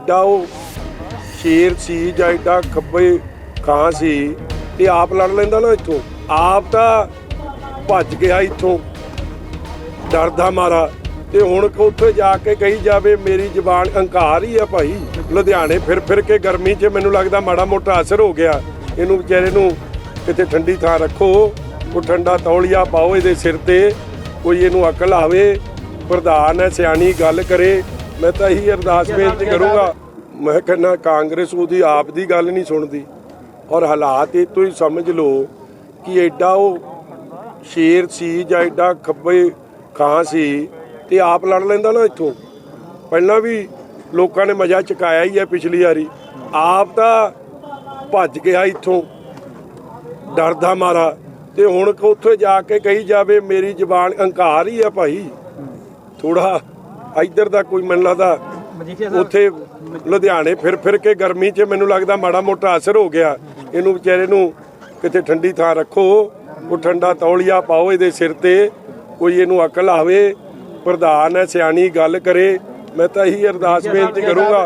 ਐਡਾ ਉਹ ਸ਼ੇਰ ਸੀ ਜਾਂ ਐਡਾ ਖੱਬੇ ਕਾਂ ਸੀ ਤੇ ਆਪ ਲੜ ਲੈਂਦਾ ਨਾ ਇੱਥੋਂ। ਆਪ ਤਾਂ ਭੱਜ ਗਿਆ ਇੱਥੋਂ। ਡਰਦਾ ਮਾਰਾ। ਤੇ ਹੁਣ ਉੱਥੇ ਜਾ ਕੇ ਕਹੀ ਜਾਵੇ, ਮੇਰੀ ਜ਼ਬਾਨ ਹੰਕਾਰ ਹੀ ਆ ਭਾਈ। ਲੁਧਿਆਣੇ ਫਿਰ ਫਿਰ ਕੇ ਗਰਮੀ 'ਚ ਮੈਨੂੰ ਲੱਗਦਾ ਮਾੜਾ ਮੋਟਾ ਅਸਰ ਹੋ ਗਿਆ। ਇਹਨੂੰ ਵਿਚਾਰੇ ਨੂੰ ਕਿਤੇ ਠੰਡੀ ਥਾਂ ਰੱਖੋ। ਉਹ ਠੰਡਾ ਤੌਲੀਆ ਪਾਓ ਇਹਦੇ ਸਿਰ ਤੇ। ਕੋਈ ਇਹਨੂੰ ਅਕਲ ਆਵੇ, ਪ੍ਰਧਾਨ ਹੈ, ਸਿਆਣੀ, ਗੱਲ ਕਰੇ। ਮੈਂ ਤਾਂ ਇਹੀ ਅਰਦਾਸ ਬੇਨਤੀ ਕਰੂੰਗਾ। ਮੈਂ ਕਹਿੰਦਾ ਕਾਂਗਰਸ ਉਹਦੀ ਆਪ ਦੀ ਗੱਲ ਨਹੀਂ ਸੁਣਦੀ। ਔਰ ਹਾਲਾਤ ਇਹ ਤੋਂ ਹੀ ਸਮਝ ਲਓ ਕਿ ਐਡਾ ਉਹ ਸ਼ੇਰ ਸੀ ਜਾਂ ਐਡਾ ਖੱਬੇ ਕਾਂ ਸੀ ਤੇ ਆਪ ਲੜ ਲੈਂਦਾ ਨਾ ਇੱਥੋਂ। ਪਹਿਲਾਂ ਵੀ ਲੋਕਾਂ ਨੇ ਮਜ਼ਾ ਚਕਾਇਆ ਹੀ ਹੈ ਪਿਛਲੀ ਵਾਰੀ। ਆਪ ਤਾਂ ਭੱਜ ਗਿਆ ਇੱਥੋਂ। ਡਰਦਾ ਮਾਰਾ। ਤੇ ਹੁਣ ਕੋ ਉੱਥੇ ਜਾ ਕੇ ਕਹੀ ਜਾਵੇ ਮੇਰੀ ਜ਼ਬਾਨ ਹੰਕਾਰ ਹੀ ਆ ਭਾਈ। ਥੋੜਾ ਇੱਧਰ ਦਾ ਕੋਈ ਮੈਨੂੰ ਲੱਗਦਾ ਉੱਥੇ ਲੁਧਿਆਣੇ ਫਿਰ ਫਿਰ ਕੇ ਗਰਮੀ 'ਚ ਮੈਨੂੰ ਲੱਗਦਾ ਮਾੜਾ ਮੋਟਾ ਅਸਰ ਹੋ ਗਿਆ। ਇਹਨੂੰ ਵਿਚਾਰੇ ਨੂੰ ਕਿਤੇ ਠੰਡੀ ਥਾਂ ਰੱਖੋ ਉਹ ਠੰਡਾ ਤੌਲੀਆ ਪਾਓ ਇਹਦੇ ਸਿਰ ਤੇ ਕੋਈ ਇਹਨੂੰ ਅਕਲ ਆਵੇ ਪ੍ਰਧਾਨ ਹੈ ਸਿਆਣੀ ਗੱਲ ਕਰੇ ਮੈਂ ਤਾਂ ਇਹੀ ਅਰਦਾਸ ਬੇਨਤੀ ਕਰੂੰਗਾ।